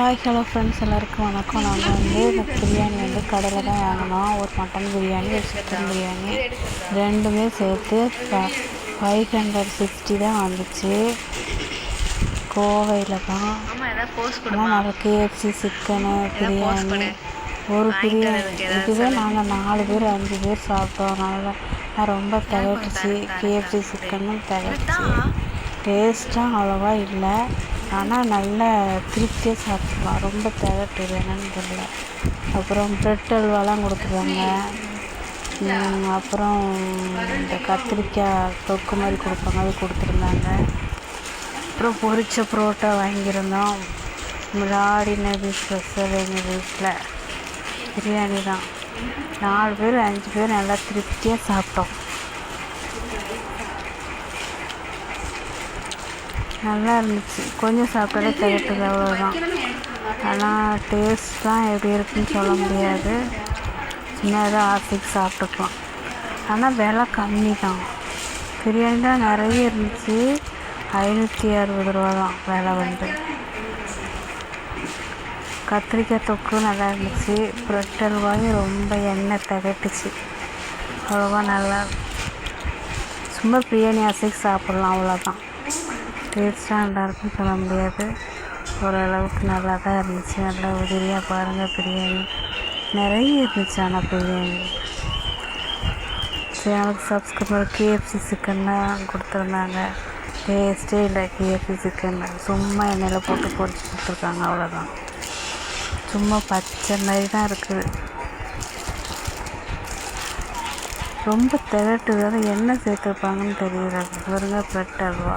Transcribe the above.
Hi hello friends எல்லாருக்கும் வணக்கம். நாங்கள் வந்து இந்த பிரியாணி வந்து கடையில் தான் வாங்கினோம். ஒரு மட்டன் பிரியாணி ஒரு சிக்கன் பிரியாணி. ரெண்டுமே சேர்த்து ஃபைவ் ஹண்ட்ரட் சிக்ஸ்டி தான் வந்துச்சு. கோவையில் தான். ஆனால் நல்லா கேஎஃப்சி சிக்கனு பிரியாணி. ஒரு பிரியாணி. இதுவே நாங்கள் நாலு பேர் அஞ்சு பேர் சாப்பிட்டோம். நல்லா ரொம்ப திகட்டுச்சு கேஎஃப்சி சிக்கனும் திகட்டுச்சு டேஸ்ட்டும் அவ்வளோவா இல்லை. ஆனால் நல்ல திருப்தியாக சாப்பிட்லாம். ரொம்ப திகட்டுது என்னன்னு தெரியல. அப்புறம் ப்ரெட் அல்வாலாம் கொடுத்துருவாங்க. அப்புறம் இந்த கத்திரிக்காய் தொக்கு மாதிரி கொடுப்பாங்க. அது கொடுத்துருந்தாங்க. அப்புறம் பொரிச்ச புரோட்டா வாங்கியிருந்தோம். முன்னாடி நபி ஸ்பெஷல் எங்கள் வீட்டில் பிரியாணி தான். நாலு பேர் அஞ்சு பேர் நல்லா திருப்தியாக சாப்பிட்டோம். நல்லா இருந்துச்சு கொஞ்சம் சாப்பிட்டாலே திகட்டுது அவ்வளோதான் ஆனால் டேஸ்ட்லாம் எப்படி இருக்குன்னு சொல்ல முடியாது. சின்னதாக ஏதோ ஆசைக்கு சாப்பிட்டுக்கலாம். ஆனால் விலை கம்மி தான் பிரியாணி தான் நிறைய இருந்துச்சு. ஐநூற்றி அறுபது ரூபா தான் விலை வந்து. கத்திரிக்காய் தொக்கும் நல்லா இருந்துச்சு. ப்ரெட் வாங்கி ரொம்ப எண்ணெய் தகட்டுச்சு. அவ்வளோவா நல்லா சும்மா பிரியாணி ஆசைக்கு சாப்பிட்லாம் அவ்வளோதான் டேஸ்ட்டாக நல்லாயிருக்குன்னு சொல்ல முடியாது ஓரளவுக்கு நல்லா தான் இருந்துச்சு நல்லா உதிரியாக பாருங்கள் பிரியாணி நிறைய இருந்துச்சு ஆனால் பிரியாணி சேனலுக்கு சப்ஸ்கிரைபர் கேஎஃப்சி சிக்கன்லாம் கொடுத்துருந்தாங்க டேஸ்ட்டே இல்லை கேஎஃப்சி சிக்கன் சும்மா எண்ணெயில் போட்டு பொரிச்சு கொடுத்துருக்காங்க அவ்வளோதான் சும்மா பச்சை மாதிரி தான் இருக்குது ரொம்ப திரட்டு அதை என்ன சேர்த்துருப்பாங்கன்னு தெரியல பாருங்க ப்ரெட் அல்வா